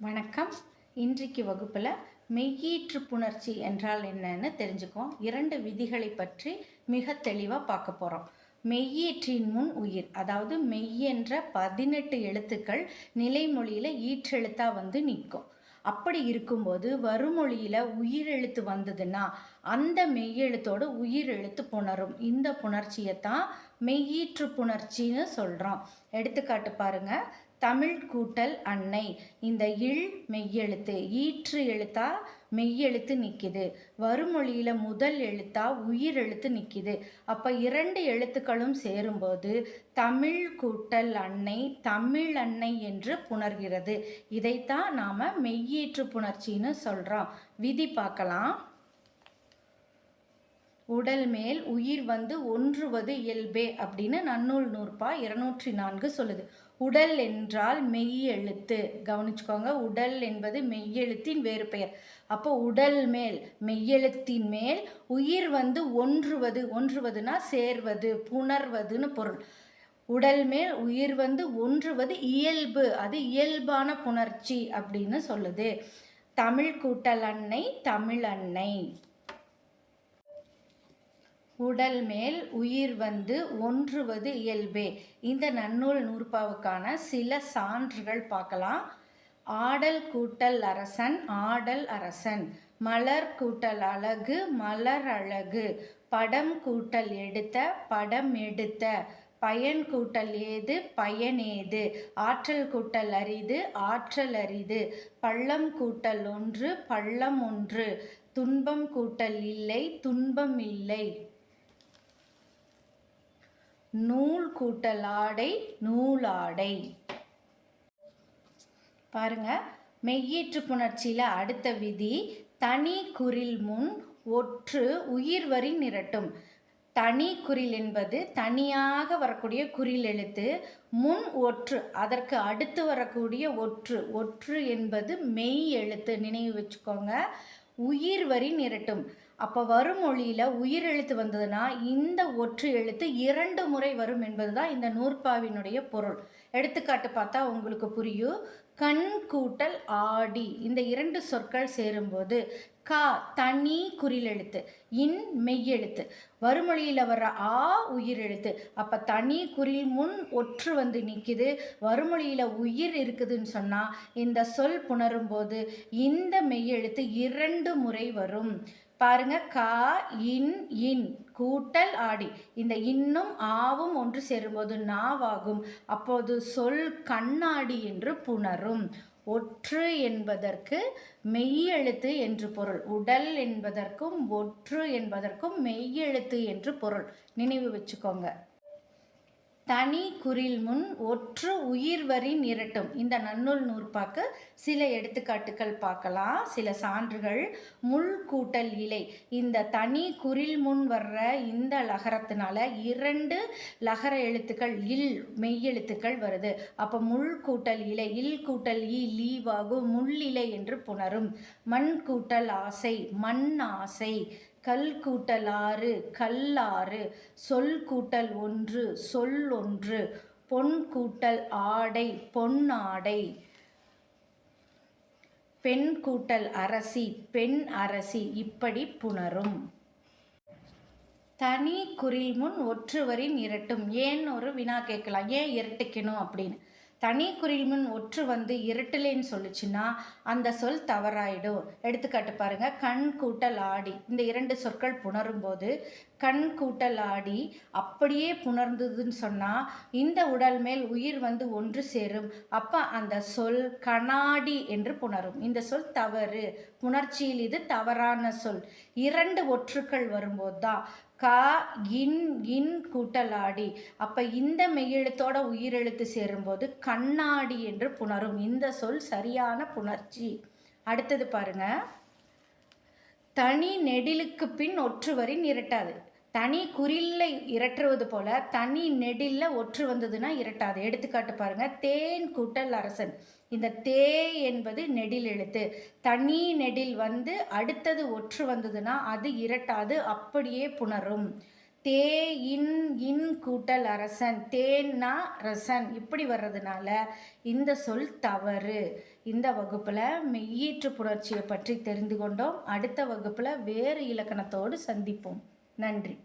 வணக்கம். இன்றைக்கு வகுப்பில் மெய்யீற்று புணர்ச்சி என்றால் என்னன்னு தெரிஞ்சுக்குவோம். இரண்டு விதிகளை பற்றி மிக தெளிவாக பார்க்க போகிறோம் மெய்யீற்றின் முன் உயிர் அதாவது மெய் என்ற பதினெட்டு எழுத்துக்கள் நிலைமொழியில் ஈற்றெழுத்தாக வந்து நிற்கும். அப்படி இருக்கும்போது வருமொழியில் உயிரெழுத்து வந்ததுன்னா அந்த மெய்யெழுத்தோடு உயிரெழுத்து புணரும். இந்த புணர்ச்சியை தான் மெய்யீற்று புணர்ச்சின்னு சொல்கிறோம் எடுத்துக்காட்டு பாருங்கள் தமிழ் கூட்டல் அன்னை. இந்த இல் மெய்யெழுத்து. ஈற்று எழுத்தா மெய்யெழுத்து நிற்கிது வருமொழியில் முதல் எழுத்தா உயிர் எழுத்து நிற்கிது அப்போ இரண்டு எழுத்துக்களும் சேரும்போது தமிழ் கூட்டல் அன்னை தமிழ் அன்னை என்று புணர்கிறது. இதைத்தான் நாம் மெய்யீற்று புணர்ச்சின்னு சொல்கிறோம் விதி பார்க்கலாம். உடல் மேல் உயிர் வந்து ஒன்றுவது இயல்பே அப்படின்னு நன்னூல் நூற்பா இருநூற்றி நான்கு சொல்லுது. உடல் என்றால் மெய்யெழுத்து. கவனிச்சுக்கோங்க உடல் என்பது மெய்யெழுத்தின் வேறு பெயர். அப்போ உடல் மேல் மெய்யெழுத்தின் மேல் உயிர் வந்து ஒன்றுவது. ஒன்றுவதுனா சேர்வது புணர்வதுன்னு பொருள். உடல் மேல் உயிர் வந்து ஒன்றுவது இயல்பு. அது இயல்பான புணர்ச்சி அப்படின்னு சொல்லுது. தமிழ் கூட்டல் அன்னை தமிழ் அன்னை. உடல் மேல் உயிர் வந்து ஒன்றுவது இயல்பே. இந்த நன்னூல் நூற்பாவுக்கான சில சான்றுகள் பார்க்கலாம். ஆடல் கூட்டல் அரசன் ஆடல் அரசன். மலர் கூட்டல் அழகு மலர் அழகு. படம் கூட்டல் எடுத்த படம் எடுத்த. பயன் கூட்டல் ஏது பயன் ஏது. ஆற்றல் கூட்டல் அரிது ஆற்றல் அரிது. பள்ளம் கூட்டல் ஒன்று பள்ளம் ஒன்று. துன்பம் கூட்டல் இல்லை துன்பம் இல்லை. நூல் கூட்டல் ஆடை நூலாடை. பாருங்க மெய்யீற்று புணர்ச்சியில் அடுத்த விதி தனி குறில் முன் ஒற்று உயிர் வரி நிரட்டும். தனி குறில் என்பது தனியாக வரக்கூடிய குறில் எழுத்து முன் ஒற்று அதற்கு அடுத்து வரக்கூடிய ஒற்று. ஒற்று என்பது மெய் எழுத்து நினைவு வச்சுக்கோங்க. உயிர் வரி நிரட்டும். அப்போ வரும் மொழியில் உயிர் எழுத்து வந்ததுன்னா இந்த ஒற்று எழுத்து இரண்டு முறை வரும் என்பது தான் இந்த நூற்பாவினுடைய பொருள். எடுத்துக்காட்டு பார்த்தா உங்களுக்கு புரியும். கண் கூட்டல் ஆடி இந்த இரண்டு சொற்கள் சேரும்போது கா தனி குறில் எழுத்து இன் மெய்யெழுத்து வறுமொழியில் வர்ற ஆ உயிர் எழுத்து. அப்போ தனி குறில் முன் ஒற்று வந்து நிற்கிது வறுமொழியில் உயிர் இருக்குதுன்னு சொன்னால் இந்த சொல் புணரும்போது இந்த மெய்யெழுத்து இரண்டு முறை வரும். பாருங்க கா இன் இன் கூட்டல் ஆடி. இந்த இன்னும் ஆவும் ஒன்று சேரும்போது நாவாகும். அப்போது சொல் கண்ணாடி என்று புணரும். ஒற்று என்பதற்கு மெய்யெழுத்து என்று பொருள். உடல் என்பதற்கும் ஒற்று என்பதற்கும் மெய்யெழுத்து என்று பொருள். நினைவு வச்சுக்கோங்க. தனி குறில் முன் ஒற்று உயிர்வரி நிரட்டும். இந்த நன்னூல் நூற்பாக்கு சில எடுத்துக்காட்டுகள் பார்க்கலாம். சில சான்றுகள். முள் கூட்டல் இலை. இந்த தனி குறில் முன் வர்ற இந்த லகரத்தினால இரண்டு லகர எழுத்துக்கள் இல் மெய்யெழுத்துக்கள் வருது. அப்போ முள் கூட்டல் இலை. இல் கூட்டல் இ லீவாகும் முள்ளிலை என்று புணரும். மண் கூட்டல் ஆசை. மண் ஆசை. கல் கூட்டல் ஆறு கல்லாறு சொல் கூட்டல் ஒன்று சொல் ஒன்று பொன் கூட்டல் ஆடை பொன்னாடை பெண் கூட்டல் அரசி பெண் அரசி இப்படி புணரும். தனி குறில் முன் ஒற்றுவரின் இரட்டும். ஏன் ஒரு வினா கேட்கலாம்? ஏன் இரட்டிக்கணும் அப்படின்னு? தனி குறில்முன் ஒற்று வந்து இருட்டலேன்னு சொல்லுச்சுன்னா அந்த சொல் தவறாயிடும். எடுத்துக்காட்டு பாருங்க கண் கூட்டல் ஆடி. இந்த இரண்டு சொற்கள் புணரும் போது கண் கூட்டல் ஆடி அப்படியே புணர்ந்ததுன்னு சொன்னால் இந்த உடல் மேல் உயிர் வந்து ஒன்று சேரும். அப்போ அந்த சொல் கண்ணாடி என்று புணரும். இந்த சொல் தவறு. புணர்ச்சியில் இது தவறான சொல். இரண்டு ஒற்றுக்கள் வரும்போது தான் கா இன் இன் கூட்டலாடி. அப்போ இந்த மெய்யெழுத்தோட உயிரெழுத்து சேரும்போது கண்ணாடி என்று புணரும். இந்த சொல் சரியான புணர்ச்சி. அடுத்தது பாருங்க. தனி நெடிலுக்கு பின் ஒற்றுவரின் இரட்டாது. நிரட்டாது தனி குறில்ல இரட்டுவது போல தனி நெடில்ல ஒற்று வந்ததுன்னா இரட்டாது. எடுத்துக்காட்டு பாருங்க. தேன் கூட்டல் அரசன். இந்த தே என்பது நெடில் எழுத்து. தனி நெடில் வந்து அடுத்தது ஒற்று வந்ததுன்னா அது இரட்டாது அப்படியே புணரும். தே இன் இன் கூட்டல் அரசன். தேன்னா ரசன். இப்படி வர்றதுனால இந்த சொல் தவறு. இந்த வகுப்பில் மெய்யீற்று புணர்ச்சியை பற்றி தெரிந்து கொண்டோம். அடுத்த வகுப்பில் வேறு இலக்கணத்தோடு சந்திப்போம். நன்றி.